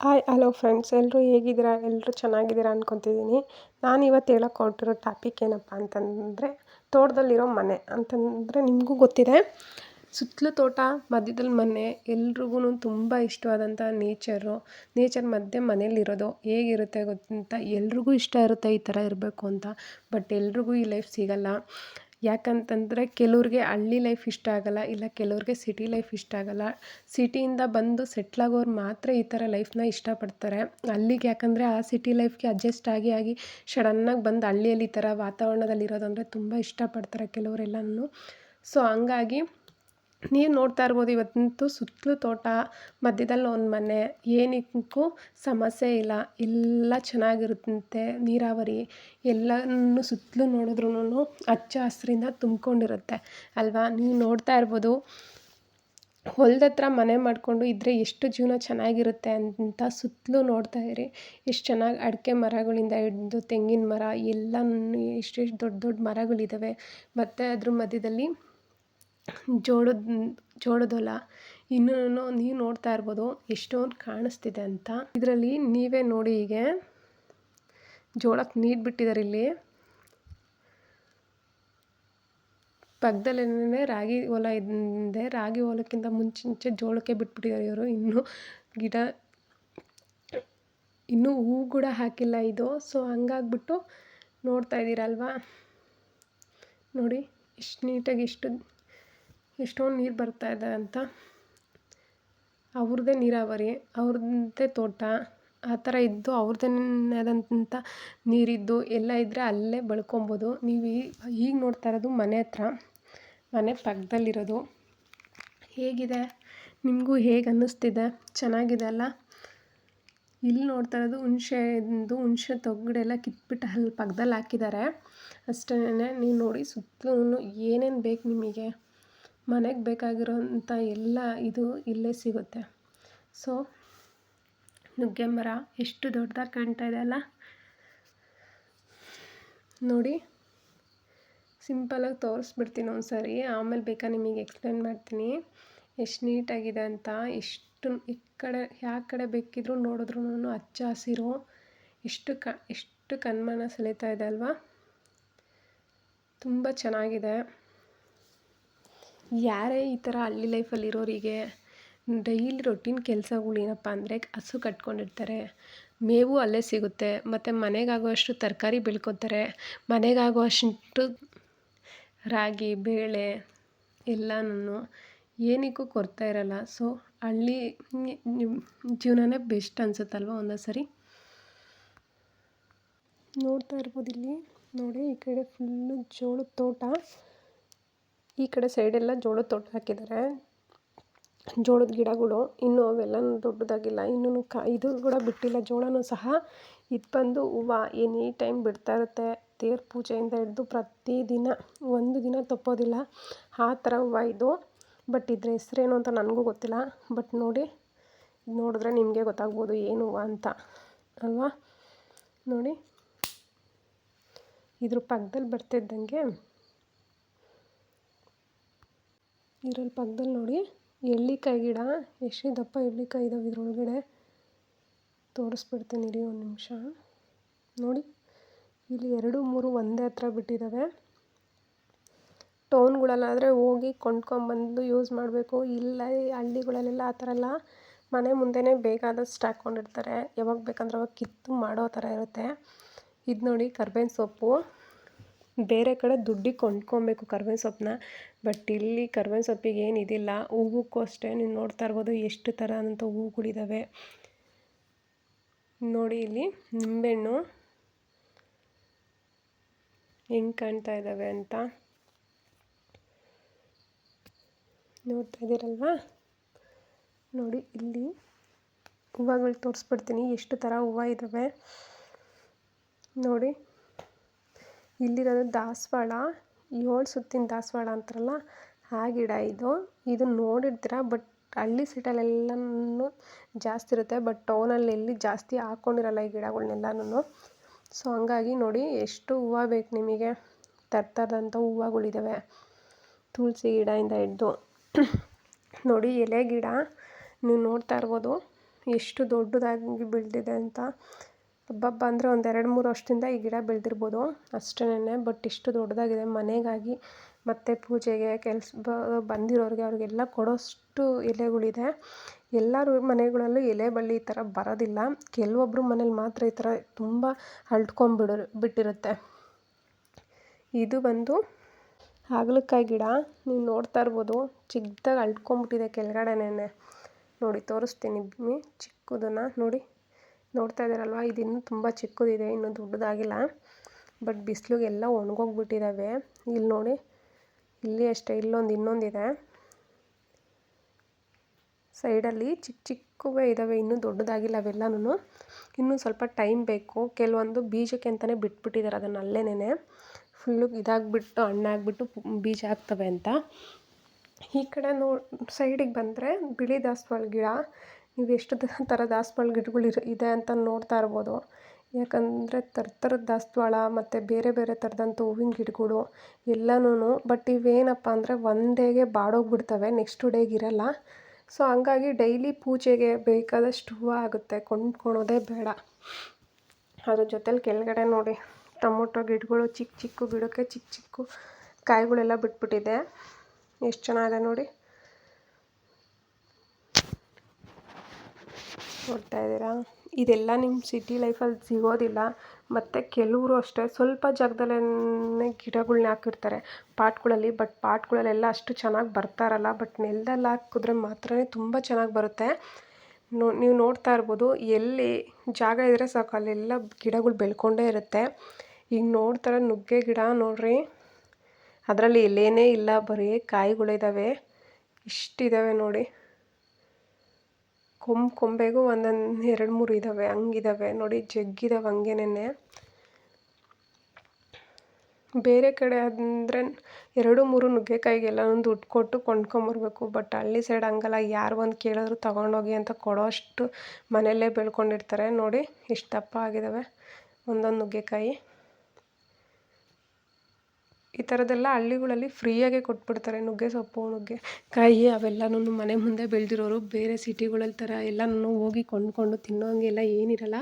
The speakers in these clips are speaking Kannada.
Hi, hello friends. ಎಲ್ಲರೂ ಹೇಗಿದ್ದೀರಾ? ಎಲ್ಲರೂ ಚೆನ್ನಾಗಿದ್ದೀರಾ ಅಂದ್ಕೊತಿದ್ದೀನಿ ನಾನು ಇವತ್ತು ಹೇಳೋಕೆ ಹೊರಟಿರೋ ಟಾಪಿಕ್ ಏನಪ್ಪ ಅಂತಂದರೆ, ತೋಟದಲ್ಲಿರೋ ಮನೆ ಅಂತಂದರೆ ನಿಮಗೂ ಗೊತ್ತಿದೆ. ಸುತ್ತಲೂ ತೋಟ, ಮಧ್ಯದಲ್ಲಿ ಮನೆ ಎಲ್ರಿಗೂ ತುಂಬ ಇಷ್ಟವಾದಂಥ ನೇಚರು. ನೇಚರ್ ಮಧ್ಯೆ ಮನೇಲಿರೋದು ಹೇಗಿರುತ್ತೆ ಗೊತ್ತಂತ ಎಲ್ರಿಗೂ ಇಷ್ಟ ಇರುತ್ತೆ ಈ ಥರ ಇರಬೇಕು ಅಂತ. ಬಟ್ ಎಲ್ರಿಗೂ ಈ ಲೈಫ್ ಸಿಗೋಲ್ಲ. ಯಾಕಂತಂದರೆ ಕೆಲವ್ರಿಗೆ ಹಳ್ಳಿ ಲೈಫ್ ಇಷ್ಟ ಆಗೋಲ್ಲ, ಇಲ್ಲ ಕೆಲವ್ರಿಗೆ ಸಿಟಿ ಲೈಫ್ ಇಷ್ಟ ಆಗೋಲ್ಲ. ಸಿಟಿಯಿಂದ ಬಂದು ಸೆಟ್ಲಾಗೋರು ಮಾತ್ರ ಈ ಥರ ಲೈಫ್ನ ಇಷ್ಟಪಡ್ತಾರೆ ಅಲ್ಲಿಗೆ ಯಾಕಂದರೆ ಆ ಸಿಟಿ ಲೈಫ್ಗೆ ಅಡ್ಜಸ್ಟ್ ಆಗಿ ಆಗಿ ಸಡನ್ನಾಗಿ ಬಂದು ಹಳ್ಳಿಯಲ್ಲಿ ಈ ಥರ ವಾತಾವರಣದಲ್ಲಿ ಇರೋದಂದರೆ ತುಂಬ ಇಷ್ಟಪಡ್ತಾರೆ ಕೆಲವರೆಲ್ಲನೂ. ಸೊ ಹಂಗಾಗಿ ನೀವು ನೋಡ್ತಾ ಇರ್ಬೋದು. ಇವತ್ತಂತೂ ಸುತ್ತಲೂ ತೋಟ, ಮಧ್ಯದಲ್ಲಿ ಒಂದು ಮನೆ, ಏನಕ್ಕೂ ಸಮಸ್ಯೆ ಇಲ್ಲ. ಎಲ್ಲ ಚೆನ್ನಾಗಿರುತ್ತಂತೆ ನೀರಾವರಿ. ಎಲ್ಲನೂ ಸುತ್ತಲೂ ನೋಡಿದ್ರೂ ಹಚ್ಚ ಹಸಿರಿಂದ ತುಂಬಿಕೊಂಡಿರುತ್ತೆ. ಅಲ್ವಾ? ನೀವು ನೋಡ್ತಾ ಇರ್ಬೋದು. ಹೊಲದ ಮನೆ ಮಾಡಿಕೊಂಡು ಇದ್ದರೆ ಎಷ್ಟು ಜೀವನ ಚೆನ್ನಾಗಿರುತ್ತೆ ಅಂತ ಸುತ್ತಲೂ ನೋಡ್ತಾ ಇರಿ. ಎಷ್ಟು ಚೆನ್ನಾಗಿ ಅಡಿಕೆ ಮರಗಳಿಂದ ಹಿಡಿದು ತೆಂಗಿನ ಮರ ಎಲ್ಲ ಎಷ್ಟೆಷ್ಟು ದೊಡ್ಡ ದೊಡ್ಡ ಮರಗಳಿದ್ದಾವೆ ಮತ್ತು ಅದ್ರ ಮಧ್ಯದಲ್ಲಿ ಜೋಳದ ಜೋಳದ ಹೊಲ ಇನ್ನೂ ನೀವು ನೋಡ್ತಾ ಇರ್ಬೋದು ಎಷ್ಟೊಂದು ಕಾಣಿಸ್ತಿದೆ ಅಂತ. ಇದರಲ್ಲಿ ನೀವೇ ನೋಡಿ ಹೀಗೆ ಜೋಳಕ್ಕೆ ನೀಟ್ ಬಿಟ್ಟಿದ್ದಾರೆ ಇಲ್ಲಿ. ಪಕ್ಕದಲ್ಲೇ ರಾಗಿ ಹೊಲ ಇದೆ. ರಾಗಿ ಹೊಲಕ್ಕಿಂತ ಮುಂಚೆ ಮುಂಚೆ ಜೋಳಕ್ಕೆ ಬಿಟ್ಬಿಟ್ಟಿದ್ದಾರೆ ಇವರು. ಇನ್ನೂ ಗಿಡ, ಇನ್ನೂ ಹೂ ಕೂಡ ಹಾಕಿಲ್ಲ ಇದು. ಸೊ ಹಂಗಾಗ್ಬಿಟ್ಟು ನೋಡ್ತಾ ಇದ್ದೀರಲ್ವಾ ನೋಡಿ, ಇಷ್ಟು ನೀಟಾಗಿ ಎಷ್ಟು ಎಷ್ಟೊಂದು ನೀರು ಬರ್ತಾ ಇದೆ ಅಂತ. ಅವ್ರದ್ದೇ ನೀರಾವರಿ ಅವ್ರದ್ದೇ ತೋಟ, ಆ ಥರ ಇದ್ದು ಅವ್ರದ್ದೇನಾದಂಥ ನೀರಿದ್ದು ಎಲ್ಲ ಇದ್ದರೆ ಅಲ್ಲೇ ಬೆಳ್ಕೊಬೋದು. ನೀವು ಈಗ ನೋಡ್ತಾ ಇರೋದು ಮನೆ ಹತ್ರ, ಮನೆ ಪಕ್ಕದಲ್ಲಿರೋದು ಹೇಗಿದೆ? ನಿಮಗೂ ಹೇಗೆ ಅನ್ನಿಸ್ತಿದೆ? ಚೆನ್ನಾಗಿದೆ ಅಲ್ಲ? ಇಲ್ಲಿ ನೋಡ್ತಾ ಇರೋದು ಹುಣ್ಸೆದು, ಹುಣ್ಸೆ ತೊಗಡೆಲ್ಲ ಕಿತ್ಬಿಟ್ಟು ಅಲ್ಲಿ ಪಕ್ಕದಲ್ಲಿ ಹಾಕಿದ್ದಾರೆ. ಅಷ್ಟೇ ನೀವು ನೋಡಿ ಸುತ್ತಲೂ ಏನೇನು ಬೇಕು ನಿಮಗೆ? ಮನೆಗೆ ಬೇಕಾಗಿರೋಂಥ ಎಲ್ಲ ಇದು ಇಲ್ಲೇ ಸಿಗುತ್ತೆ. ಸೊ, ನುಗ್ಗೆ ಮರ ಎಷ್ಟು ದೊಡ್ಡದಾಗಿ ಕಾಣ್ತಾ ಇದೆ ಅಲ್ಲ? ನೋಡಿ. ಸಿಂಪಲಾಗಿ ತೋರಿಸ್ಬಿಡ್ತೀನಿ ಒಂದು ಸಾರಿ ಆಮೇಲೆ ಬೇಕಾ ನಿಮಗೆ ಎಕ್ಸ್ಪ್ಲೇನ್ ಮಾಡ್ತೀನಿ. ಎಷ್ಟು ನೀಟಾಗಿದೆ ಅಂತ. ಎಷ್ಟು ಈ ಕಡೆ ಯಾವ ಕಡೆ ಬೇಕಿದ್ರೂ ನೋಡಿದ್ರೂ ಹಚ್ಚ ಹಸಿರು. ಎಷ್ಟು ಕ, ಎಷ್ಟು ಕಣ್ಮನ ಸೆಳೀತಾ ಇದೆ ಅಲ್ವಾ? ತುಂಬ ಚೆನ್ನಾಗಿದೆ. ಯಾರೇ ಈ ಥರ ಹಳ್ಳಿ ಲೈಫಲ್ಲಿರೋರಿಗೆ ಡೈಲಿ ರೊಟೀನ್ ಕೆಲಸಗಳು ಏನಪ್ಪ ಅಂದರೆ ಹಸು ಕಟ್ಕೊಂಡಿರ್ತಾರೆ. ಮೇವು ಅಲ್ಲೇ ಸಿಗುತ್ತೆ. ಮತ್ತು ಮನೆಗಾಗುವಷ್ಟು ತರಕಾರಿ ಬೆಳ್ಕೊತಾರೆ. ಮನೆಗಾಗುವಷ್ಟು ರಾಗಿ, ಬೇಳೆ ಎಲ್ಲನೂ ಏನಕ್ಕೂ ಕೊರ್ತಾ ಇರಲ್ಲ. ಸೊ, ಹಳ್ಳಿ ಜೀವನನೇ ಬೆಸ್ಟ್ ಅನ್ಸುತ್ತಲ್ವ ಒಂದೊಂದು ಸರಿ ನೋಡ್ತಾ ಇರ್ಬೋದು ಇಲ್ಲಿ. ನೋಡಿ, ಈ ಕಡೆ ಫುಲ್ಲು ಜೋಳದ ತೋಟ. ಈ ಕಡೆ ಸೈಡೆಲ್ಲ ಜೋಳದ ತೋಟ ಹಾಕಿದ್ದಾರೆ ಜೋಳದ ಗಿಡಗಳು ಇನ್ನೂ ಅವೆಲ್ಲ ದೊಡ್ಡದಾಗಿಲ್ಲ. ಇನ್ನೂ ಕಾ ಇದು ಕೂಡ ಬಿಟ್ಟಿಲ್ಲ, ಜೋಳನೂ ಸಹ ಇದು ಬಂದು ಹೂವು ಎನಿ ಟೈಮ್ ಬಿಡ್ತಾ ಇರುತ್ತೆ. ದೇವ್ರ ಪೂಜೆಯಿಂದ ಹಿಡ್ದು ಪ್ರತಿದಿನ ಒಂದು ದಿನ ತಪ್ಪೋದಿಲ್ಲ. ಆ ಥರ ಹೂವು ಇದು. ಬಟ್ ಇದ್ರ ಹೆಸ್ರೇನು ಅಂತ ನನಗೂ ಗೊತ್ತಿಲ್ಲ. ಬಟ್ ನೋಡಿ, ನೋಡಿದ್ರೆ ನಿಮಗೆ ಗೊತ್ತಾಗ್ಬೋದು ಏನು ಹೂವು ಅಂತ. ಅಲ್ವಾ? ನೋಡಿ. ಇದ್ರ ಪಕ್ಕದಲ್ಲಿ ಬರ್ತಿದ್ದಂಗೆ ಇದ್ರಲ್ಲಿ ಪಕ್ಕದಲ್ಲಿ ನೋಡಿ, ಎಳ್ಳಿಕಾಯಿ ಗಿಡ ಎಷ್ಟು ದಪ್ಪ ಎಳ್ಳಿಕಾಯಿ ಇದಾವೆ ಇದ್ರೊಳಗಡೆ. ತೋರಿಸ್ಬಿಡ್ತೀನಿ ರೀ ಒಂದು ನಿಮಿಷ. ನೋಡಿ, ಇಲ್ಲಿ ಎರಡು ಮೂರು ಒಂದೇ ಹತ್ರ ಬಿಟ್ಟಿದ್ದಾವೆ ಟೌನ್ಗಳಲ್ಲಾದರೆ ಹೋಗಿ ಕೊಂಡ್ಕೊಂಬಂದು ಯೂಸ್ ಮಾಡಬೇಕು. ಇಲ್ಲ ಹಳ್ಳಿಗಳಲ್ಲೆಲ್ಲ ಆ ಥರ ಎಲ್ಲ ಮನೆ ಮುಂದೆನೇ ಬೇಕಾದಷ್ಟು ಹಾಕ್ಕೊಂಡಿರ್ತಾರೆ ಯಾವಾಗ ಬೇಕಂದ್ರೆ ಅವಾಗ ಕಿತ್ತು ಮಾಡೋ ಥರ ಇರುತ್ತೆ. ಇದು ನೋಡಿ ಕರ್ಬೇವಿನ ಸೊಪ್ಪು. ಬೇರೆ ಕಡೆ ದುಡ್ಡಿಗೆ ಕೊಂಡ್ಕೊಬೇಕು ಕರ್ಬೇವಿನ ಸೊಪ್ಪನ್ನ. ಬಟ್ ಇಲ್ಲಿ ಕರ್ಬೇವಿನ ಸೊಪ್ಪಿಗೆ ಏನಿದಿಲ್ಲ ಹೂವುಕ್ಕೂ ಅಷ್ಟೇ. ನೀವು ನೋಡ್ತಾ ಇರ್ಬೋದು ಎಷ್ಟು ಥರ ಅಂತ ಹೂವುಗಳಿದ್ದಾವೆ ನೋಡಿ ಇಲ್ಲಿ ನಿಂಬೆಹಣ್ಣು ಹೆಂಗೆ ಕಾಣ್ತಾ ಇದ್ದಾವೆ ಅಂತ. ನೋಡ್ತಾ ಇದ್ದೀರಲ್ವಾ? ನೋಡಿ ಇಲ್ಲಿ ಹೂವುಗಳು ತೋರಿಸ್ಬಿಡ್ತೀನಿ. ಎಷ್ಟು ಥರ ಹೂವು ಇದ್ದಾವೆ ನೋಡಿ. ಇಲ್ಲಿರೋದು ದಾಸವಾಳ, ಏಳು ಸುತ್ತಿನ ದಾಸವಾಳ ಅಂತಾರಲ್ಲ, ಆ ಗಿಡ ಇದು. ಇದು ನೋಡಿರ್ತೀರ ಬಟ್ ಹಳ್ಳಿ ಸೈಡಲ್ಲೆಲ್ಲನೂ ಜಾಸ್ತಿ ಇರುತ್ತೆ, ಬಟ್ ಟೌನಲ್ಲಿ ಎಲ್ಲಿ ಜಾಸ್ತಿ ಹಾಕ್ಕೊಂಡಿರಲ್ಲ ಈ ಗಿಡಗಳ್ನೆಲ್ಲನೂ ಸೊ ಹಂಗಾಗಿ ನೋಡಿ ಎಷ್ಟು ಹೂವು ಬೇಕು ನಿಮಗೆ. ಥರ ಥರದಂಥ ಹೂವುಗಳಿದ್ದಾವೆ ತುಳಸಿ ಗಿಡದಿಂದ ಹಿಡ್ದು. ನೋಡಿ ಎಲೆ ಗಿಡ, ನೀವು ನೋಡ್ತಾ ಇರ್ಬೋದು. ಎಷ್ಟು ದೊಡ್ಡದಾಗಿ ಬೆಳೆದಿದೆ ಅಂತ. ಹಬ್ಬಬ್ಬ ಅಂದರೆ ಒಂದು ಎರಡು ಮೂರು ವರ್ಷದಿಂದ ಈ ಗಿಡ ಬೆಳೆದಿರ್ಬೋದು. ಅಷ್ಟೇನೆ ಬಟ್ ಇಷ್ಟು ದೊಡ್ಡದಾಗಿದೆ. ಮನೆಗಾಗಿ ಮತ್ತು ಪೂಜೆಗೆ ಕೆಲ್ಸ ಬಂದಿರೋರಿಗೆ ಅವ್ರಿಗೆಲ್ಲ ಕೊಡೋಷ್ಟು ಎಲೆಗಳಿದೆ. ಎಲ್ಲರ ಮನೆಗಳಲ್ಲೂ ಎಲೆ ಬಳ್ಳಿ ಈ ಥರ ಬರೋದಿಲ್ಲ. ಕೆಲವೊಬ್ರು ಮನೇಲಿ ಮಾತ್ರ ಈ ಥರ ತುಂಬ ಹರಡ್ಕೊಂಬಿಡೋ ಬಿಟ್ಟಿರುತ್ತೆ. ಇದು ಬಂದು ಹಾಗಲಕಾಯಿ ಗಿಡ. ನೀವು ನೋಡ್ತಾ ಇರ್ಬೋದು. ಚಿಕ್ಕದಾಗಿ ಅಲ್ಟ್ಕೊಂಬಿಟ್ಟಿದೆ ಕೆಳಗಡೆನೇ ನೋಡಿ, ತೋರಿಸ್ತೀನಿ. ಚಿಕ್ಕದನ್ನು ನೋಡಿ. ನೋಡ್ತಾ ಇದ್ದೀರಲ್ವ? ಇದು ಇನ್ನೂ ತುಂಬ ಚಿಕ್ಕದಿದೆ, ಇನ್ನೂ ದೊಡ್ಡದಾಗಿಲ್ಲ. ಬಟ್ ಬಿಸಿಲಿಗೆಲ್ಲ ಒಣಗೋಗ್ಬಿಟ್ಟಿದ್ದಾವೆ ಇಲ್ಲಿ ನೋಡಿ, ಇಲ್ಲಿ ಅಷ್ಟೇ, ಇಲ್ಲೊಂದು ಇನ್ನೊಂದಿದೆ. ಸೈಡಲ್ಲಿ ಚಿಕ್ಕ ಚಿಕ್ಕವೇ ಇದ್ದಾವೆ ಇನ್ನೂ ದೊಡ್ಡದಾಗಿಲ್ಲ ಅವೆಲ್ಲನೂ ಇನ್ನೂ ಸ್ವಲ್ಪ ಟೈಮ್ ಬೇಕು. ಕೆಲವೊಂದು ಬೀಜಕ್ಕೆ ಅಂತಲೇ ಬಿಟ್ಬಿಟ್ಟಿದ್ದಾರೆ ಅದನ್ನು ಅಲ್ಲೇನೇ ಫುಲ್ಲು ಇದಾಗಿಬಿಟ್ಟು, ಹಣ್ಣಾಗ್ಬಿಟ್ಟು ಬೀಜ ಆಗ್ತವೆ ಅಂತ. ಈ ಕಡೆ ನೋ, ಸೈಡಿಗೆ ಬಂದರೆ ಬಿಳಿ ದಾಸವಾಳ ಗಿಡ ನೀವು ಎಷ್ಟು ಥರ ದಾಸವಾಳ ಗಿಡಗಳು ಇದೆ ಅಂತ ನೋಡ್ತಾ ಇರ್ಬೋದು. ಯಾಕಂದರೆ ಥರ ಥರದ ದಾಸವಾಳ ಮತ್ತು ಬೇರೆ ಬೇರೆ ಥರದಂಥ ಹೂವಿನ ಗಿಡಗಳು ಎಲ್ಲನೂ ಬಟ್ ಇವೇನಪ್ಪ ಅಂದರೆ ಒಂದೇಗೆ ಡೇಗೆ ಬಾಡೋಗ್ಬಿಡ್ತವೆ, ನೆಕ್ಸ್ಟ್ ಡೇಗೆ ಇರಲ್ಲ. ಸೊ ಹಂಗಾಗಿ ಡೈಲಿ ಪೂಜೆಗೆ ಬೇಕಾದಷ್ಟು ಹೂವು ಆಗುತ್ತೆ, ಕೊಂಡ್ಕೊಳೋದೇ ಬೇಡ. ಅದ್ರ ಜೊತೇಲಿ ಕೆಳಗಡೆ ನೋಡಿ, ಟೊಮೊಟೊ ಗಿಡಗಳು ಚಿಕ್ಕ ಚಿಕ್ಕ ಗಿಡಕ್ಕೆ ಚಿಕ್ಕ ಚಿಕ್ಕ ಕಾಯಿಗಳೆಲ್ಲ ಬಿಟ್ಬಿಟ್ಟಿದೆ. ಎಷ್ಟು ಚೆನ್ನಾಗಿದೆ ನೋಡಿ. ನೋಡ್ತಾ ಇದ್ದೀರಾ? ಇದೆಲ್ಲ ನಿಮ್ಮ ಸಿಟಿ ಲೈಫಲ್ಲಿ ಸಿಗೋದಿಲ್ಲ. ಮತ್ತು ಕೆಲವರು ಅಷ್ಟೇ ಸ್ವಲ್ಪ ಜಾಗದಲ್ಲೇ ಗಿಡಗಳ್ನ ಹಾಕಿರ್ತಾರೆ. ಪಾಟ್ಗಳಲ್ಲಿ ಬಟ್ ಪಾಟ್ಗಳಲ್ಲೆಲ್ಲ ಅಷ್ಟು ಚೆನ್ನಾಗಿ ಬರ್ತಾ ಇರಲ್ಲ. ಬಟ್ ನೆಲದಲ್ಲಿ ಹಾಕಿದ್ರೆ ಮಾತ್ರ ತುಂಬ ಚೆನ್ನಾಗಿ ಬರುತ್ತೆ. ನೋ, ನೀವು ನೋಡ್ತಾ ಇರ್ಬೋದು, ಎಲ್ಲಿ ಜಾಗ ಇದ್ದರೆ ಸಾಕು, ಅಲ್ಲೆಲ್ಲ ಗಿಡಗಳು ಬೆಳ್ಕೊಂಡೇ ಇರುತ್ತೆ. ಈಗ ನೋಡ್ತಾರ ನುಗ್ಗೆ ಗಿಡ ನೋಡ್ರಿ. ಅದರಲ್ಲಿ ಎಲ್ಲೇನೇ ಇಲ್ಲ, ಬರೀ ಕಾಯಿಗಳಿದ್ದಾವೆ ಇಷ್ಟಿದ್ದಾವೆ ನೋಡಿ. ಕೊಂಬು, ಕೊಂಬೆಗೂ ಒಂದೊಂದು ಎರಡು ಮೂರು ಇದ್ದಾವೆ ಹಂಗಿದ್ದಾವೆ ನೋಡಿ, ಜಗ್ಗಿದಾವೆ ಹಂಗೇನೆ ಬೇರೆ ಕಡೆ ಅಂದರೆ ಎರಡು ಮೂರು ನುಗ್ಗೆಕಾಯಿಗೆಲ್ಲ ದುಡ್ಡು ಕೊಟ್ಟು ಕೊಂಡ್ಕೊಂಬರ್ಬೇಕು. ಬಟ್ ಹಳ್ಳಿ ಸೈಡ್ ಹಂಗಲ್ಲ, ಯಾರು ಒಂದು ಕೇಳಿದ್ರು ತಗೊಂಡೋಗಿ ಅಂತ ಕೊಡೋ ಅಷ್ಟು ಮನೆಯಲ್ಲೇ ಬೆಳ್ಕೊಂಡಿರ್ತಾರೆ. ನೋಡಿ, ಎಷ್ಟು ದಪ್ಪ ಆಗಿದ್ದಾವೆ ಒಂದೊಂದು ನುಗ್ಗೆಕಾಯಿ. ಈ ಥರದ್ದೆಲ್ಲ ಹಳ್ಳಿಗಳಲ್ಲಿ ಫ್ರೀಯಾಗೆ ಕೊಟ್ಬಿಡ್ತಾರೆ. ನುಗ್ಗೆ ಸೊಪ್ಪು ನುಗ್ಗೆಕಾಯಿ ಅವೆಲ್ಲನೂ ಮನೆ ಮುಂದೆ ಬೆಳೆದಿರೋರು ಬೇರೆ ಸಿಟಿಗಳಲ್ಲಿ ಥರ ಎಲ್ಲನೂ ಹೋಗಿ ಕೊಂಡ್ಕೊಂಡು ತಿನ್ನೋ ಹಂಗೆಲ್ಲ ಏನಿರಲ್ಲ.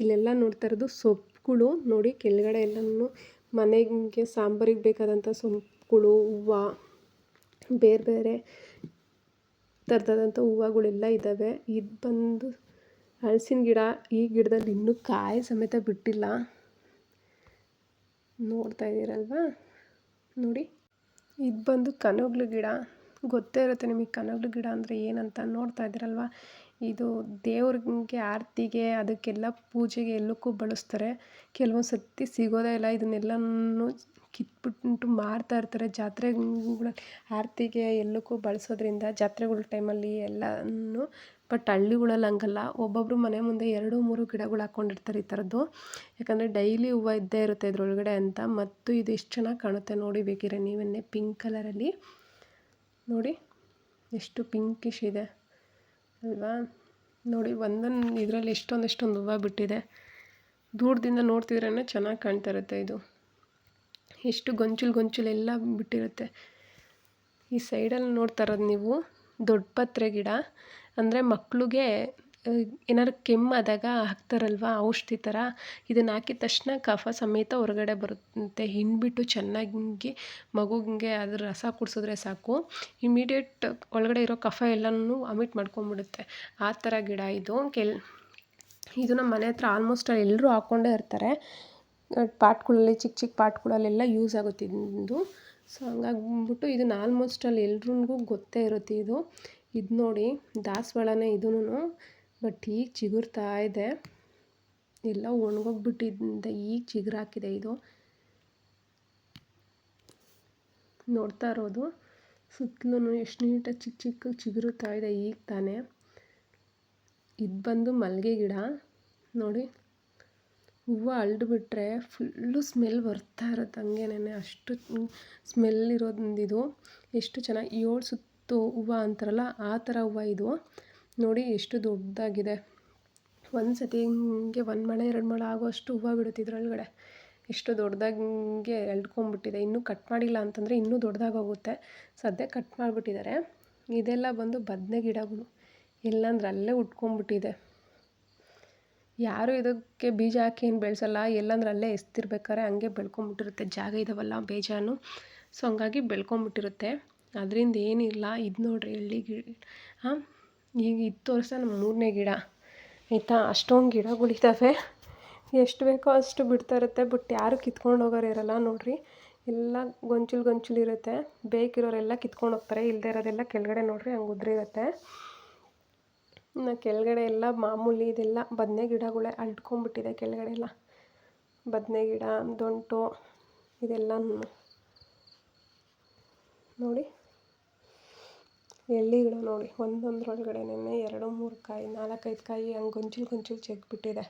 ಇಲ್ಲೆಲ್ಲ ನೋಡ್ತಾ ಇರೋದು ಸೊಪ್ಪುಗಳು ನೋಡಿ ಕೆಳಗಡೆ ಎಲ್ಲನೂ ಮನೆಗೆ ಸಾಂಬಾರಿಗೆ ಬೇಕಾದಂಥ ಸೊಪ್ಪುಗಳು ಹೂವು, ಬೇರೆ ಬೇರೆ ಥರದಾದಂಥ ಹೂವುಗಳೆಲ್ಲ ಇದ್ದಾವೆ. ಇದು ಬಂದು ಹಲಸಿನ ಗಿಡ, ಈ ಗಿಡದಲ್ಲಿ ಇನ್ನೂ ಕಾಯಿ ಸಮೇತ ಬಿಟ್ಟಿಲ್ಲ. ನೋಡ್ತಾ ಇದ್ದೀರಲ್ವಾ? ನೋಡಿ. ಇದು ಬಂದು ಕನಗ್ಲು ಗಿಡ. ಗೊತ್ತೇ ಇರುತ್ತೆ ನಿಮಗೆ ಕನಗ್ಲು ಗಿಡ ಅಂದರೆ ಏನಂತ ನೋಡ್ತಾ ಇದ್ದೀರಲ್ವ? ಇದು ದೇವ್ರಿಗೆ ಆರತಿಗೆ, ಅದಕ್ಕೆಲ್ಲ ಪೂಜೆಗೆ ಎಲ್ಲಕ್ಕೂ ಬಳಸ್ತಾರೆ. ಕೆಲವೊಂದು ಸರ್ತಿ ಸಿಗೋದೇ ಇಲ್ಲ. ಇದನ್ನೆಲ್ಲನೂ ಕಿತ್ಬಿಟ್ಟು ಮಾರ್ತಾ ಇರ್ತಾರೆ. ಜಾತ್ರೆಗಳ ಆರತಿಗೆ ಎಲ್ಲಕ್ಕೂ ಬಳಸೋದ್ರಿಂದ ಜಾತ್ರೆಗಳ ಟೈಮಲ್ಲಿ ಎಲ್ಲನೂ ಬಟ್ ಹಳ್ಳಿಗಳಲ್ಲಿ ಹಂಗಲ್ಲ. ಒಬ್ಬೊಬ್ಬರು ಮನೆ ಮುಂದೆ ಎರಡು, ಮೂರು ಗಿಡಗಳು ಹಾಕ್ಕೊಂಡಿರ್ತಾರೆ ಈ ಥರದ್ದು. ಯಾಕಂದರೆ ಡೈಲಿ ಹೂವು ಇದ್ದೇ ಇರುತ್ತೆ ಇದರೊಳಗಡೆ ಅಂತ. ಮತ್ತು ಇದು ಎಷ್ಟು ಚೆನ್ನಾಗಿ ಕಾಣುತ್ತೆ ನೋಡಿ ಬೇಕಿದ್ರೆ ನೀವನ್ನೇ ಪಿಂಕ್ ಕಲರಲ್ಲಿ. ನೋಡಿ, ಎಷ್ಟು ಪಿಂಕಿಶ್ ಇದೆ ಅಲ್ವಾ? ನೋಡಿ, ಒಂದೊಂದು ಇದರಲ್ಲಿ ಎಷ್ಟೊಂದು ಎಷ್ಟೊಂದು ಹೂವು ಬಿಟ್ಟಿದೆ. ದೂರದಿಂದ ನೋಡ್ತಿದ್ರೇ ಚೆನ್ನಾಗಿ ಕಾಣ್ತಾ ಇರುತ್ತೆ ಇದು. ಎಷ್ಟು ಗೊಂಚಲು ಗೊಂಚಲು ಎಲ್ಲ ಬಿಟ್ಟಿರುತ್ತೆ. ಈ ಸೈಡಲ್ಲಿ ನೋಡ್ತಾ ಇರೋದು ನೀವು ದೊಡ್ಡ ಪತ್ರೆ ಗಿಡ. ಅಂದರೆ ಮಕ್ಕಳಿಗೆ ಏನಾದ್ರು ಕೆಮ್ಮಾದಾಗ ಹಾಕ್ತಾರಲ್ವ, ಔಷಧಿ ಥರ ಇದನ್ನು ಹಾಕಿದ ತಕ್ಷಣ ಕಫ ಸಮೇತ ಹೊರಗಡೆ ಬರುತ್ತೆ. ಹಿಂಡ್ಬಿಟ್ಟು ಚೆನ್ನಾಗಿ ಮಗುಗೆ ಅದ್ರ ರಸ ಕುಡಿಸಿದ್ರೆ ಸಾಕು. ಇಮಿಡಿಯೇಟ್ ಒಳಗಡೆ ಇರೋ ಕಫ ಎಲ್ಲನೂ ವಾಮಿಟ್ ಮಾಡ್ಕೊಂಬಿಡುತ್ತೆ ಆ ಥರ ಗಿಡ ಇದು. ಕೆಲ್, ಇದು ನಮ್ಮ ಮನೆ ಹತ್ರ ಆಲ್ಮೋಸ್ಟ್ ಎಲ್ಲರೂ ಹಾಕ್ಕೊಂಡೇ ಇರ್ತಾರೆ. ಪಾಟ್ಗಳಲ್ಲಿ ಚಿಕ್ಕ ಚಿಕ್ಕ ಪಾಟ್ಗಳಲ್ಲೆಲ್ಲ ಯೂಸ್ ಆಗುತ್ತೆ ಇದು. ಸೊ ಹಂಗಾಗ್ಬಿಟ್ಟು ಇದನ್ನು ಆಲ್ಮೋಸ್ಟ್ ಅಲ್ಲಿ ಎಲ್ರಿಗೂ ಗೊತ್ತೇ ಇರುತ್ತೆ ಇದು. ಇದು ನೋಡಿ ದಾಸವಾಳನೇ ಇದೂ ಬಟ್ ಈಗ ಚಿಗುರ್ತಾ ಇದೆ. ಎಲ್ಲ ಒಣಗೋಗ್ಬಿಟ್ಟಿದ್ದ ಈಗ ಚಿಗುರಾಕಿದೆ ಇದು. ನೋಡ್ತಾ ಇರೋದು. ಸುತ್ತಲೂ ಎಷ್ಟು ನೀಟಾಗಿ ಚಿಕ್ಕ ಚಿಕ್ಕ ಚಿಗುರುತ್ತಾ ಇದೆ ಈಗ ತಾನೇ. ಇದು ಬಂದು ಮಲ್ಲಿಗೆ ಗಿಡ. ನೋಡಿ, ಹೂವು ಬಿಟ್ಟರೆ ಫುಲ್ಲು ಸ್ಮೆಲ್ ಬರ್ತಾ ಇರುತ್ತೆ ಹಂಗೆನೇ ಅಷ್ಟು ಸ್ಮೆಲ್ ಇರೋದು ಎಷ್ಟು ಚೆನ್ನಾಗಿ, ಏಳು ಸುತ್ತು ಹೂವು ಅಂತಾರಲ್ಲ, ಆ ಥರ ಹೂವು ಇದು. ನೋಡಿ ಎಷ್ಟು ದೊಡ್ಡದಾಗಿದೆ. ಒಂದು ಸತಿ ಹಿಂಗೆ ಒಂದು ಮಳೆ, ಎರಡು ಮೊಳ ಆಗೋಷ್ಟು ಹೂವು ಬಿಡುತ್ತೆ ಇದ್ರೊಳಗಡೆ ಎಷ್ಟು ದೊಡ್ಡದಾಗಿ ಎಳ್ಕೊಂಬಿಟ್ಟಿದೆ ಇನ್ನೂ ಕಟ್ ಮಾಡಿಲ್ಲ ಅಂತಂದರೆ ಇನ್ನೂ ದೊಡ್ಡದಾಗಿ ಹೋಗುತ್ತೆ. ಸದ್ಯ ಕಟ್ ಮಾಡಿಬಿಟ್ಟಿದ್ದಾರೆ. ಇದೆಲ್ಲ ಬಂದು ಬದನೆ ಗಿಡಗಳು ಎಲ್ಲಂದ್ರೆ ಅಲ್ಲೇ ಉಟ್ಕೊಂಡ್ಬಿಟ್ಟಿದೆ. ಯಾರು ಇದಕ್ಕೆ ಬೀಜ ಹಾಕಿ ಏನು ಬೆಳೆಸಲ್ಲ. ಎಲ್ಲಂದ್ರೆ ಅಲ್ಲೇ ಎಸ್ತಿರ್ಬೇಕಾದ್ರೆ ಹಂಗೆ ಬೆಳ್ಕೊಂಬಿಟ್ಟಿರುತ್ತೆ. ಜಾಗ ಇದಾವಲ್ಲ, ಬೇಜಾನು. ಸೊ ಹಂಗಾಗಿ ಬೆಳ್ಕೊಂಬಿಟ್ಟಿರುತ್ತೆ. ಅದರಿಂದ ಏನಿಲ್ಲ. ಇದು ನೋಡಿರಿ ಎಳ್ಳಿ ಗಿ ಹಾಂ ಈಗ ಇದು ತೋರಿಸ ನಮ್ಮ ಮೂರನೇ ಗಿಡ. ಆಯಿತಾ? ಅಷ್ಟೊಂದು ಗಿಡಗಳಿದ್ದಾವೆ ಎಷ್ಟು ಬೇಕೋ ಅಷ್ಟು ಬಿಡ್ತಾ ಇರುತ್ತೆ. ಬಟ್ ಯಾರು ಕಿತ್ಕೊಂಡು ಹೋಗೋರು ಇರಲ್ಲ ನೋಡಿರಿ. ಎಲ್ಲ ಗೊಂಚಲು ಗೊಂಚಲು ಇರುತ್ತೆ. ಬೇಕಿರೋರೆಲ್ಲ ಕಿತ್ಕೊಂಡು ಹೋಗ್ತಾರೆ. ಇಲ್ಲದೇ ಇರೋದೆಲ್ಲ ಕೆಳಗಡೆ ನೋಡಿರಿ ಹಂಗೆ ಉದುರಿರುತ್ತೆ. ಇನ್ನು ಕೆಳಗಡೆ ಎಲ್ಲ ಮಾಮೂಲಿ ಇದೆಲ್ಲ ಬದನೆ ಗಿಡಗಳೇ ಅಲ್ಟ್ಕೊಂಬಿಟ್ಟಿದೆ ಕೆಳಗಡೆ ಎಲ್ಲ. ಬದನೆ ಗಿಡ, ದೊಂಟು, ಇದೆಲ್ಲ ನೋಡಿ. ಎಳ್ಳಿ ನೋಡಿ. ಒಂದೊಂದ್ರೊಳಗಡೆನೇ ಎರಡು, ಮೂರು ಕಾಯಿ, ನಾಲ್ಕೈದು ಕಾಯಿ ಹಂಗೆ ಗೊಂಚಲು ಗೊಂಚಲು ಚೆಕ್ಬಿಟ್ಟಿದೆ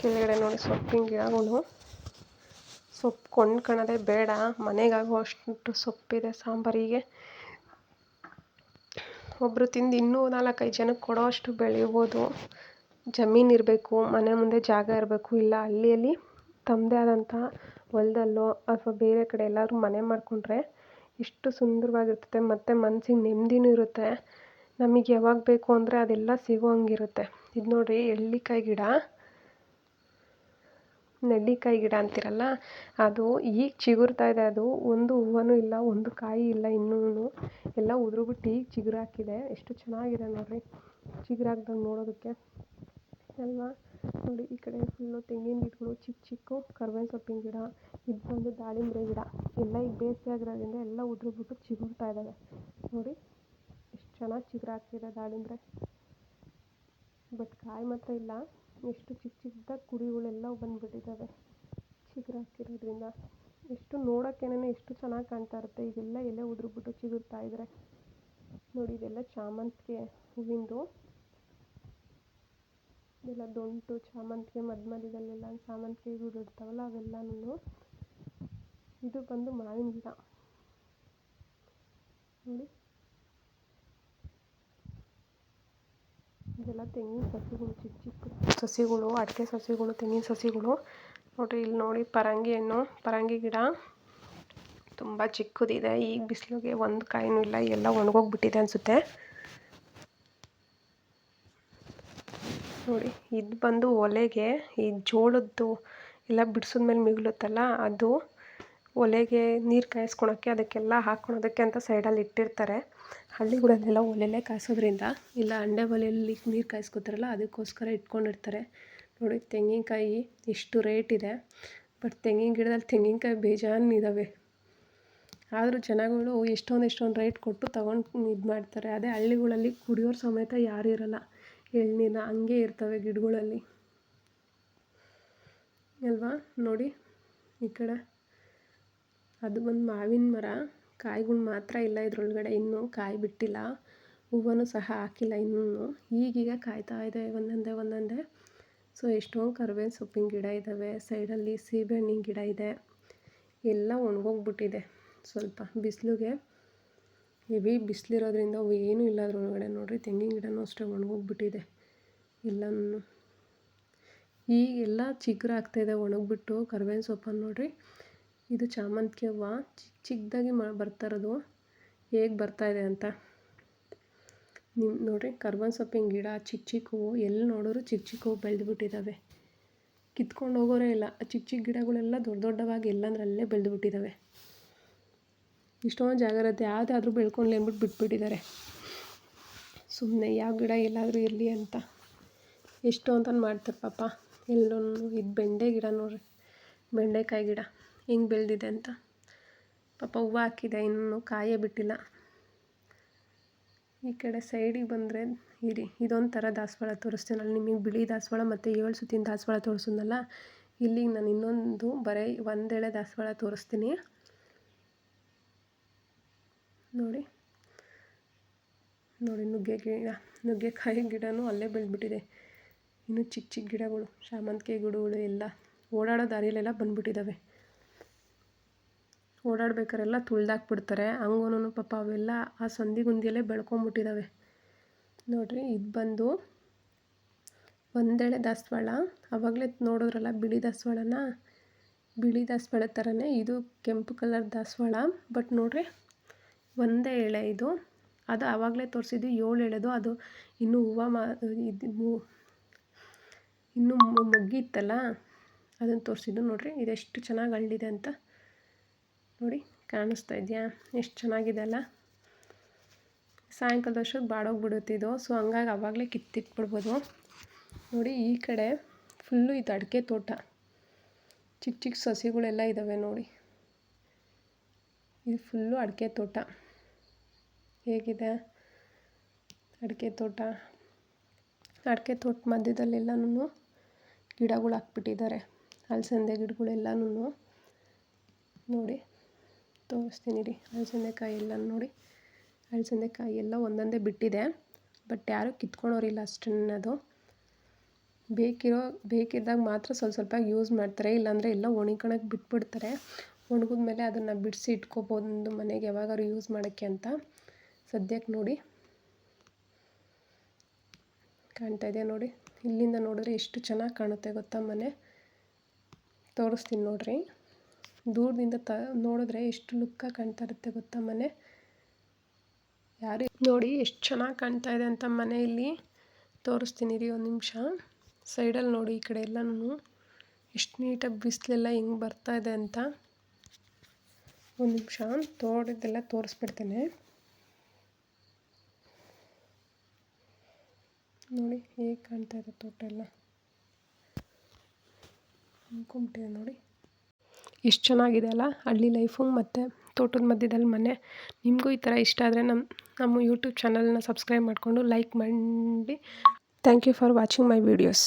ಕೆಳಗಡೆ ನೋಡಿ ಸೊಪ್ಪಿನ ಗಿಡಗಳು. ಸೊಪ್ಪು ಕೊಂಡ್ಕೊಳೋದೇ ಬೇಡ. ಮನೆಗಾಗೋ ಅಷ್ಟು ಸೊಪ್ಪಿದೆ ಸಾಂಬಾರಿಗೆ. ಒಬ್ಬರು ತಿಂದು ಇನ್ನೂ ನಾಲ್ಕೈದು ಜನಕ್ಕೆ ಕೊಡೋ ಅಷ್ಟು ಬೆಳಿಬೋದು ಜಮೀನು ಇರಬೇಕು, ಮನೆ ಮುಂದೆ ಜಾಗ ಇರಬೇಕು. ಇಲ್ಲ, ಹಳ್ಳಿಯಲ್ಲಿ ತಮ್ಮದೇ ಆದಂಥ ಹೊಲದಲ್ಲೋ ಅಥವಾ ಬೇರೆ ಕಡೆ ಎಲ್ಲಾದ್ರೂ ಮನೆ ಮಾಡಿಕೊಂಡ್ರೆ ಎಷ್ಟು ಸುಂದರವಾಗಿರ್ತದೆ, ಮತ್ತು ಮನ್ಸಿಗೆ ನೆಮ್ಮದಿನೂ ಇರುತ್ತೆ. ನಮಗೆ ಯಾವಾಗ ಬೇಕು ಅಂದರೆ ಅದೆಲ್ಲ ಸಿಗೋ ಹಂಗಿರುತ್ತೆ ಇದು ನೋಡಿರಿ, ಎಳ್ಳಿಕಾಯಿ ಗಿಡ. ನೆಲ್ಲಿಕಾಯಿ ಗಿಡ ಅಂತೀರಲ್ಲ, ಅದು ಈಗ ಚಿಗುರ್ತಾ ಇದೆ. ಅದು ಒಂದು ಹೂವನೂ ಇಲ್ಲ, ಒಂದು ಕಾಯಿ ಇಲ್ಲ, ಇನ್ನೂ ಎಲ್ಲ ಉದುರ್ಬಿಟ್ಟು ಈಗ ಚಿಗುರಾಕಿದೆ. ಎಷ್ಟು ಚೆನ್ನಾಗಿದೆ ನೋಡಿರಿ ಚಿಗುರಾಕ್ದಂಗೆ ನೋಡೋದಕ್ಕೆ. ಅಲ್ವಾ? ನೋಡಿ ಈ ಕಡೆ ಫುಲ್ಲು ತೆಂಗಿನ ಗಿಡಗಳು ಚಿಕ್ಕ ಚಿಕ್ಕ ಕರ್ಬೇವಿನ ಸೊಪ್ಪಿನ ಗಿಡ ಇದು ಬಂದು ದಾಳಿಂಬೆ ಗಿಡ, ಎಲ್ಲ ಈಗ ಬೇಸಿಗೆ ಆಗಿರೋದ್ರಿಂದ ಎಲ್ಲ ಉದುರ್ಬಿಟ್ಟು ಚಿಗುರ್ತಾ ಇದ್ದಾವೆ ನೋಡಿ, ಎಷ್ಟು ಚೆನ್ನಾಗಿ ಚಿಗುರಾಗ್ತಿದೆ ದಾಳಿಂಬೆ ಬಟ್ ಕಾಯಿ ಮಾತ್ರ ಇಲ್ಲ, ಎಷ್ಟು ಚಿಕ್ಕ ಚಿಕ್ಕದಾಗಿ ಕುಡಿಗಳೆಲ್ಲ ಬಂದುಬಿಟ್ಟಿದ್ದಾವೆ. ಚಿಗುರಾಗ್ತಿರೋದ್ರಿಂದ. ಎಷ್ಟು ನೋಡೋಕ್ಕೇನೆ ಎಷ್ಟು ಚೆನ್ನಾಗಿ ಕಾಣ್ತಾ ಇರುತ್ತೆ, ಇದೆಲ್ಲ ಎಲೆ ಉದುರಿಬಿಟ್ಟು ಚಿಗುರ್ತಾ ಇದ್ದರೆ ನೋಡಿ, ಇದೆಲ್ಲ ಚಾಮಂತಿಗೆ ಹೂವಿಂದು. ಇದೆಲ್ಲ ದೊಂಟು, ಚಾಮಂತಿಗೆ ಮಧ್ಯ ಮಧ್ಯದಲ್ಲೆಲ್ಲ ಚಾಮಂತಿಗೆ ಹೂವು ಇರ್ತಾವಲ್ಲ ಅವೆಲ್ಲನೂ ಇದು ಬಂದು ಮಾವಿನ ಗಿಡ. ನೋಡಿ. ಇದೆಲ್ಲ ತೆಂಗಿನ ಸಸಿಗಳು, ಚಿಕ್ಕ ಚಿಕ್ಕ ಸಸಿಗಳು, ಅಡಿಕೆ ಸಸಿಗಳು, ತೆಂಗಿನ ಸಸಿಗಳು. ನೋಡಿರಿ, ಇಲ್ಲಿ ನೋಡಿ ಪರಂಗಿ ಹಣ್ಣು, ಪರಂಗಿ ಗಿಡ. ತುಂಬ ಚಿಕ್ಕದಿದೆ, ಈಗ ಬಿಸಿಲಿಗೆ ಒಂದು ಕಾಯಿನೂ ಇಲ್ಲ, ಎಲ್ಲ ಒಣಗೋಗ್ಬಿಟ್ಟಿದೆ ಅನಿಸುತ್ತೆ. ನೋಡಿ, ಇದು ಬಂದು ಒಲೆಗೆ, ಈ ಜೋಳದ್ದು ಎಲ್ಲ ಬಿಡಿಸಿದ್ಮೇಲೆ ಮಿಗುಲುತ್ತಲ್ಲ, ಅದು ಒಲೆಗೆ ನೀರು ಕಾಯಿಸ್ಕೊಳಕ್ಕೆ, ಅದಕ್ಕೆಲ್ಲ ಹಾಕ್ಕೊಳೋದಕ್ಕೆ ಅಂತ ಸೈಡಲ್ಲಿ ಇಟ್ಟಿರ್ತಾರೆ. ಹಳ್ಳಿಗಳಲ್ಲೆಲ್ಲ ಒಲೆಯಲ್ಲೇ ಕಾಯಿಸೋದ್ರಿಂದ, ಇಲ್ಲ ಅಂಡೆ ಒಲೆಯಲ್ಲಿ ನೀರು ಕಾಯಿಸ್ಕೊತಾರಲ್ಲ, ಅದಕ್ಕೋಸ್ಕರ ಇಟ್ಕೊಂಡಿರ್ತಾರೆ. ನೋಡಿ, ತೆಂಗಿನಕಾಯಿ ಎಷ್ಟು ರೇಟ್ ಇದೆ ಬಟ್ ತೆಂಗಿನ ಗಿಡದಲ್ಲಿ ತೆಂಗಿನಕಾಯಿ ಬೇಜಾನ್ ಇದ್ದಾವೆ ಆದರೂ ಜನಗಳು ಎಷ್ಟೊಂದು ಎಷ್ಟೊಂದು ರೇಟ್ ಕೊಟ್ಟು ತಗೊಂಡು ಇದು ಮಾಡ್ತಾರೆ. ಅದೇ ಹಳ್ಳಿಗಳಲ್ಲಿ ಕುಡಿಯೋರು ಸಮೇತ ಯಾರೂ ಇರಲ್ಲ. ಎಳ್ನೀರನ್ನ ಹಂಗೆ ಇರ್ತವೆ ಗಿಡಗಳಲ್ಲಿ. ಅಲ್ವಾ? ನೋಡಿ, ಈ ಕಡೆ. ಅದು ಬಂದು ಮಾವಿನ ಮರ. ಕಾಯಿಗಳು ಮಾತ್ರ ಇಲ್ಲ ಇದ್ರೊಳಗಡೆ. ಇನ್ನೂ ಕಾಯಿ ಬಿಟ್ಟಿಲ್ಲ. ಹೂವನ್ನು ಸಹ ಹಾಕಿಲ್ಲ ಇನ್ನೂ ಈಗೀಗ ಕಾಯ್ತಾ ಇದೆ ಒಂದೊಂದೇ ಒಂದೊಂದೇ. ಸೊ, ಎಷ್ಟೋ ಕರ್ಬೇವಿನ ಸೊಪ್ಪಿನ ಗಿಡ ಇದ್ದಾವೆ ಸೈಡಲ್ಲಿ ಸೀಬೆಹಣ್ಣಿನ ಗಿಡ ಇದೆ. ಎಲ್ಲ ಒಣಗೋಗ್ಬಿಟ್ಟಿದೆ. ಸ್ವಲ್ಪ ಬಿಸಿಲಿಗೆ. ಹೆವಿ ಬಿಸಿಲಿರೋದ್ರಿಂದ ಅವು ಏನೂ ಇಲ್ಲ ಅದ್ರೊಳಗಡೆ. ನೋಡಿರಿ, ತೆಂಗಿನ ಗಿಡನೂ ಅಷ್ಟೇ ಒಣಗೋಗ್ಬಿಟ್ಟಿದೆ. ಎಲ್ಲನೂ. ಈಗೆಲ್ಲ ಚಿಗುರು ಆಗ್ತಾಯಿದೆ ಒಣಗಿಬಿಟ್ಟು ಕರ್ಬೇವಿನ ಸೊಪ್ಪನ್ನು ನೋಡಿರಿ. ಇದು ಚಾಮಂತಿಗೆ ಹೂವು. ಚಿಕ್ಕ ಚಿಕ್ಕದಾಗಿ ಮ ಬರ್ತಾ ಇರೋದು. ಹೇಗೆ ಬರ್ತಾಯಿದೆ ಅಂತ. ನಿಮ್ಮ ನೋಡಿರಿ, ಕರ್ಬೇವಿನ ಸೊಪ್ಪಿನ ಗಿಡ ಚಿಕ್ಕ ಚಿಕ್ಕ ಹೂವು ಎಲ್ಲಿ ನೋಡಿದ್ರು ಚಿಕ್ಕ ಚಿಕ್ಕ ಹೂವು ಬೆಳೆದುಬಿಟ್ಟಿದ್ದಾವೆ ಕಿತ್ಕೊಂಡು ಹೋಗೋರೇ ಇಲ್ಲ. ಚಿಕ್ಕ ಚಿಕ್ಕ ಗಿಡಗಳೆಲ್ಲ ದೊಡ್ಡ ದೊಡ್ಡವಾಗಿ ಎಲ್ಲಂದ್ರೆ ಅಲ್ಲೇ ಬೆಳೆದ್ಬಿಟ್ಟಿದ್ದಾವೆ ಇಷ್ಟೊಂದು ಜಾಗ್ರತೆ ಯಾವುದಾದ್ರೂ ಬೆಳ್ಕೊಳ್ಳಿ ಅಂದ್ಬಿಟ್ಟು ಬಿಟ್ಬಿಟ್ಟಿದ್ದಾರೆ. ಸುಮ್ಮನೆ ಯಾವ ಗಿಡ ಎಲ್ಲಾದರೂ ಇರಲಿ ಅಂತ. ಎಷ್ಟು ಅಂತಂದು ಮಾಡ್ತಾರೆ ಪಾಪ. ಎಲ್ಲೂ ಇದು ಬೆಂಡೆ ಗಿಡ ನೋಡ್ರಿ. ಬೆಂಡೆಕಾಯಿ ಗಿಡ ಹೆಂಗೆ ಬೆಳೆದಿದೆ ಅಂತ. ಪಾಪ ಹೂವು ಹಾಕಿದೆ, ಇನ್ನೂ ಕಾಯೇ ಬಿಟ್ಟಿಲ್ಲ. ಈ ಕಡೆ ಸೈಡಿಗೆ ಬಂದರೆ ಇರಿ, ಇದೊಂಥರ ದಾಸವಾಳ ತೋರಿಸ್ತೀನಲ್ಲ ನಿಮಗೆ ಬಿಳಿ ದಾಸವಾಳ ಮತ್ತು ಏಳು ಸುತ್ತಿನ ದಾಸವಾಳ ತೋರಿಸಿದ್ನಲ್ಲ? ಇಲ್ಲಿಗೆ ನಾನು ಇನ್ನೊಂದು ಬರೀ ಒಂದೆಳೆ ದಾಸವಾಳ ತೋರಿಸ್ತೀನಿ. ನೋಡಿ. ನೋಡಿ, ನುಗ್ಗೆ ಗಿಡ ನುಗ್ಗೆಕಾಯಿ ಗಿಡನೂ ಅಲ್ಲೇ ಬೆಳೆದ್ಬಿಟ್ಟಿದೆ. ಇನ್ನು ಚಿಕ್ಕ ಚಿಕ್ಕ ಗಿಡಗಳು, ಶಾಮಂತಿಗೆ ಗಿಡಗಳು ಎಲ್ಲ ಓಡಾಡೋ ದಾರಿಯಲ್ಲೆಲ್ಲ ಬಂದ್ಬಿಟ್ಟಿದ್ದಾವೆ ಓಡಾಡ್ಬೇಕಾರೆಲ್ಲ ತುಳ್ದಾಕ್ಬಿಡ್ತಾರೆ. ಹಂಗೂನು ಪಾಪ ಅವೆಲ್ಲ ಆ ಸಂದಿಗುಂದಿಯಲ್ಲೇ ಬೆಳ್ಕೊಂಬಿಟ್ಟಿದ್ದಾವೆ ನೋಡಿರಿ, ಇದು ಬಂದು ಒಂದೆಳೆ ದಾಸವಾಳ. ಆವಾಗಲೇ ನೋಡಿದ್ರಲ್ಲ, ಬಿಳಿ ದಾಸವಾಳನ? ಬಿಳಿ ದಾಸವಾಳ ಥರನೇ ಇದು ಕೆಂಪು ಕಲರ್ ದಾಸವಾಳ. ಬಟ್ ನೋಡಿರಿ ಒಂದೇ ಎಳೆ ಇದು. ಅದು ಆವಾಗಲೇ ತೋರಿಸಿದ್ದು ಏಳು ಎಳೆದು ಅದು ಇನ್ನೂ ಹೂವು ಮಾ, ಇದು ಇನ್ನೂ ಮೊಗ್ಗಿತ್ತಲ್ಲ? ಅದನ್ನು ತೋರಿಸಿದ್ದು ನೋಡಿರಿ. ಇದೆಷ್ಟು ಚೆನ್ನಾಗಿ ಅರಳಿದೆ ಅಂತ ನೋಡಿ, ಕಾಣಿಸ್ತಾ ಇದೆಯಾ? ಎಷ್ಟು ಚೆನ್ನಾಗಿದೆ ಅಲ್ಲ? ಸಾಯಂಕಾಲದಷ್ಟೊತ್ತು ಬಾಡೋಗ್ಬಿಡುತ್ತೆ ಇದು. ಸೊ, ಹಂಗಾಗಿ ಆವಾಗಲೇ ಕಿತ್ತಿಟ್ಬಿಡ್ಬೋದು. ನೋಡಿ, ಈ ಕಡೆ ಫುಲ್ಲು ಇದು ಅಡಿಕೆ ತೋಟ. ಚಿಕ್ಕ ಚಿಕ್ಕ ಸಸಿಗಳೆಲ್ಲ ಇದ್ದಾವೆ ನೋಡಿ. ಇದು ಫುಲ್ಲು ಅಡಿಕೆ ತೋಟ. ಹೇಗಿದೆ? ಅಡಿಕೆ ತೋಟ. ಅಡಿಕೆ ತೋಟ ಮಧ್ಯದಲ್ಲೆಲ್ಲನೂ ಗಿಡಗಳು ಹಾಕ್ಬಿಟ್ಟಿದ್ದಾರೆ ಅಲಸಂದೆ ಗಿಡಗಳೆಲ್ಲನೂ ನೋಡಿ ತೋರಿಸ್ತೀನಿ ರೀ ಅಲಸಂದೆಕಾಯಿ ಎಲ್ಲ ನೋಡಿ. ಅಲಸಂದೆಕಾಯಿ ಎಲ್ಲ ಒಂದೊಂದೇ ಬಿಟ್ಟಿದೆ. ಬಟ್ ಯಾರೂ ಕಿತ್ಕೊಳೋರಿಲ್ಲ ಅಷ್ಟನ್ನದು. ಬೇಕಿರೋ, ಬೇಕಿದ್ದಾಗ ಮಾತ್ರ ಸ್ವಲ್ಪ ಸ್ವಲ್ಪ ಯೂಸ್ ಮಾಡ್ತಾರೆ. ಇಲ್ಲಾಂದರೆ ಎಲ್ಲ ಒಣಗ್ಕೊಳಕ್ಕೆ ಬಿಟ್ಬಿಡ್ತಾರೆ. ಒಣಗಿದ್ಮೇಲೆ ಅದನ್ನು ಬಿಡಿಸಿ ಇಟ್ಕೋಬೋದು ಮನೆಗೆ ಯಾವಾಗಾದ್ರು ಯೂಸ್ ಮಾಡೋಕ್ಕೆ ಅಂತ. ಸದ್ಯಕ್ಕೆ ನೋಡಿ. ಕಾಣ್ತಾ ಇದೆ ನೋಡಿ. ಇಲ್ಲಿಂದ ನೋಡಿದ್ರೆ ಎಷ್ಟು ಚೆನ್ನಾಗಿ ಕಾಣುತ್ತೆ ಗೊತ್ತಾ ಮನೆ? ತೋರಿಸ್ತೀನಿ ನೋಡಿರಿ. ದೂರದಿಂದ ತ, ನೋಡಿದ್ರೆ ಎಷ್ಟು ಲುಕ್ಕಾಗಿ ಕಾಣ್ತಾ ಇರುತ್ತೆ ಗೊತ್ತಾ ಮನೆ? ಯಾರು ನೋಡಿ ಎಷ್ಟು ಚೆನ್ನಾಗಿ ಕಾಣ್ತಾ ಇದೆ ಅಂತ ಮನೆ ಇಲ್ಲಿ. ತೋರಿಸ್ತೀನಿ ರೀ ಒಂದು ನಿಮಿಷ. ಸೈಡಲ್ಲಿ ನೋಡಿ ಈ ಕಡೆ ಎಲ್ಲನೂ ಎಷ್ಟು ನೀಟಾಗಿ ಬಿಸಿಲೆಲ್ಲ ಹೆಂಗೆ ಬರ್ತಾ ಇದೆ ಅಂತ. ಒಂದು ನಿಮಿಷ ತೋಡಿದ್ದೆಲ್ಲ ತೋರಿಸ್ಬಿಡ್ತೇನೆ. ನೋಡಿ ಹೇಗೆ ಕಾಣ್ತಾ ಇದೆ ತೋಟ ಎಲ್ಲ ನೋಡಿ. ಎಷ್ಟು ಚೆನ್ನಾಗಿದೆ ಅಲ್ಲ ಹಳ್ಳಿ ಲೈಫು ಮತ್ತು ತೋಟದ ಮಧ್ಯದಲ್ಲಿ ಮನೆ. ನಿಮಗೂ ಈ ಥರ ಇಷ್ಟ ಆದರೆ ನಮ್ಮ ನಮ್ಮ ಯೂಟ್ಯೂಬ್ ಚಾನಲ್ನ ಸಬ್ಸ್ಕ್ರೈಬ್ ಮಾಡಿಕೊಂಡು ಲೈಕ್ ಮಾಡಿ. Thank you for watching my videos